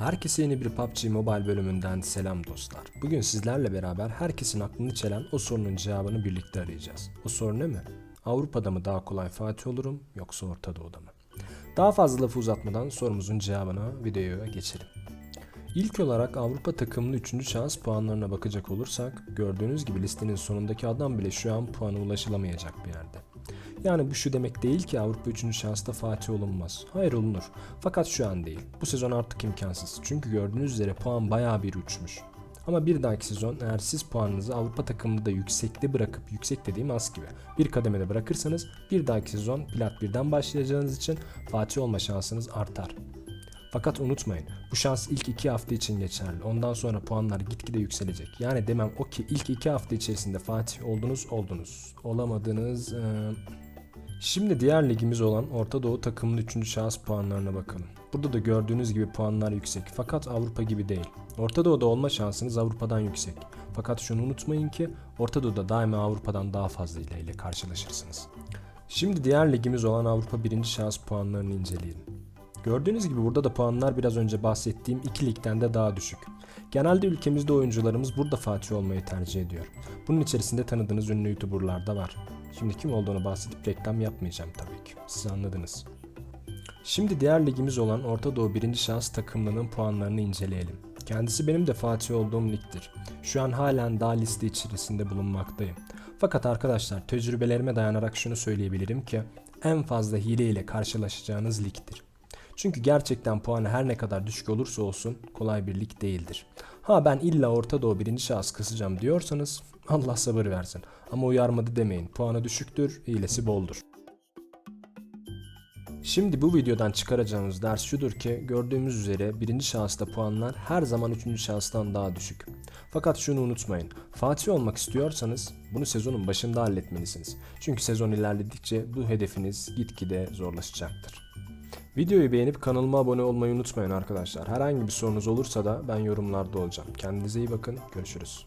Herkese yeni bir PUBG Mobile bölümünden selam dostlar. Bugün sizlerle beraber herkesin aklını çelen o sorunun cevabını birlikte arayacağız. O soru ne mi? Avrupa'da mı daha kolay Fatih olurum yoksa Orta Doğu'da mı? Daha fazla lafı uzatmadan sorumuzun cevabına videoya geçelim. İlk olarak Avrupa takımının 3. şans puanlarına bakacak olursak gördüğünüz gibi listenin sonundaki adam bile şu an puana ulaşılamayacak bir yerde. Yani bu şu demek değil ki Avrupa 3. şansta Fatih olunmaz. Hayır olunur. Fakat şu an değil. Bu sezon artık imkansız. Çünkü gördüğünüz üzere puan bayağı bir uçmuş. Ama bir dahaki sezon eğer siz puanınızı Avrupa takımında da yüksekte bırakıp yüksek dediğim az gibi bir kademede bırakırsanız bir dahaki sezon plat 1'den başlayacağınız için Fatih olma şansınız artar. Fakat unutmayın bu şans ilk 2 hafta için geçerli. Ondan sonra puanlar gitgide yükselecek. Yani demem o ki ilk 2 hafta içerisinde Fatih oldunuz oldunuz. Olamadınız. eee, Şimdi diğer ligimiz olan Orta Doğu takımının 3. şans puanlarına bakalım. Burada da gördüğünüz gibi puanlar yüksek fakat Avrupa gibi değil. Orta Doğu'da olma şansınız Avrupa'dan yüksek. Fakat şunu unutmayın ki Orta Doğu'da daima Avrupa'dan daha fazla ile karşılaşırsınız. Şimdi diğer ligimiz olan Avrupa 1. şans puanlarını inceleyelim. Gördüğünüz gibi burada da puanlar biraz önce bahsettiğim iki ligden de daha düşük. Genelde ülkemizde oyuncularımız burada Fatih olmayı tercih ediyor. Bunun içerisinde tanıdığınız ünlü YouTuber'lar da var. Şimdi kim olduğunu bahsedip reklam yapmayacağım tabii ki. Siz anladınız. Şimdi diğer ligimiz olan Orta Doğu 1. Şans takımlarının puanlarını inceleyelim. Kendisi benim de Fatih olduğum ligdir. Şu an halen daha liste içerisinde bulunmaktayım. Fakat arkadaşlar tecrübelerime dayanarak şunu söyleyebilirim ki en fazla hile ile karşılaşacağınız ligdir. Çünkü gerçekten puanı her ne kadar düşük olursa olsun kolay bir lig değildir. Ha ben illa Orta Doğu birinci şahıs kısacağım diyorsanız Allah sabır versin. Ama uyarmadı demeyin. Puanı düşüktür, hilesi boldur. Şimdi bu videodan çıkaracağımız ders şudur ki gördüğümüz üzere birinci şahısta puanlar her zaman üçüncü şahıstan daha düşük. Fakat şunu unutmayın. Fatih olmak istiyorsanız bunu sezonun başında halletmelisiniz. Çünkü sezon ilerledikçe bu hedefiniz gitgide zorlaşacaktır. Videoyu beğenip kanalıma abone olmayı unutmayın arkadaşlar. Herhangi bir sorunuz olursa da ben yorumlarda olacağım. Kendinize iyi bakın. Görüşürüz.